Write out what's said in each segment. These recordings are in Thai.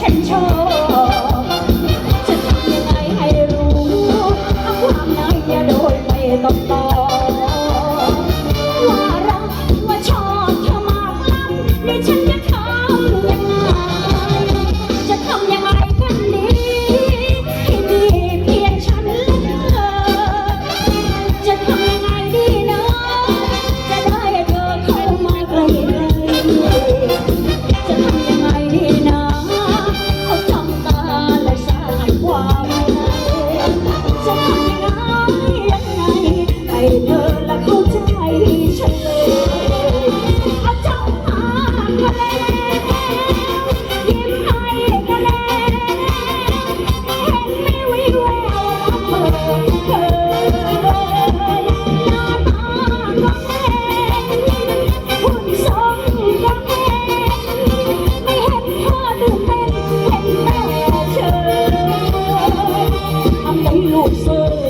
ฉันโชว์ Oh. sir.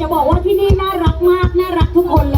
จะบอกว่าที่นี่น่ารักมาก น่ารักทุกคนเลย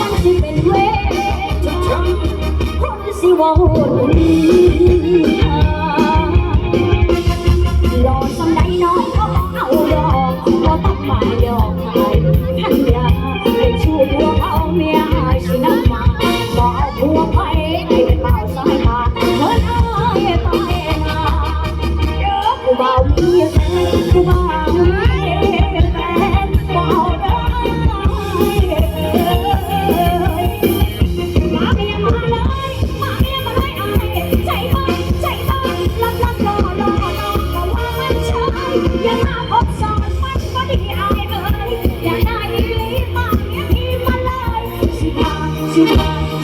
มันสิเป็นเวทที่ทำคนสิว่าหุ่นดี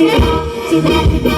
Sí, sí, sí, sí.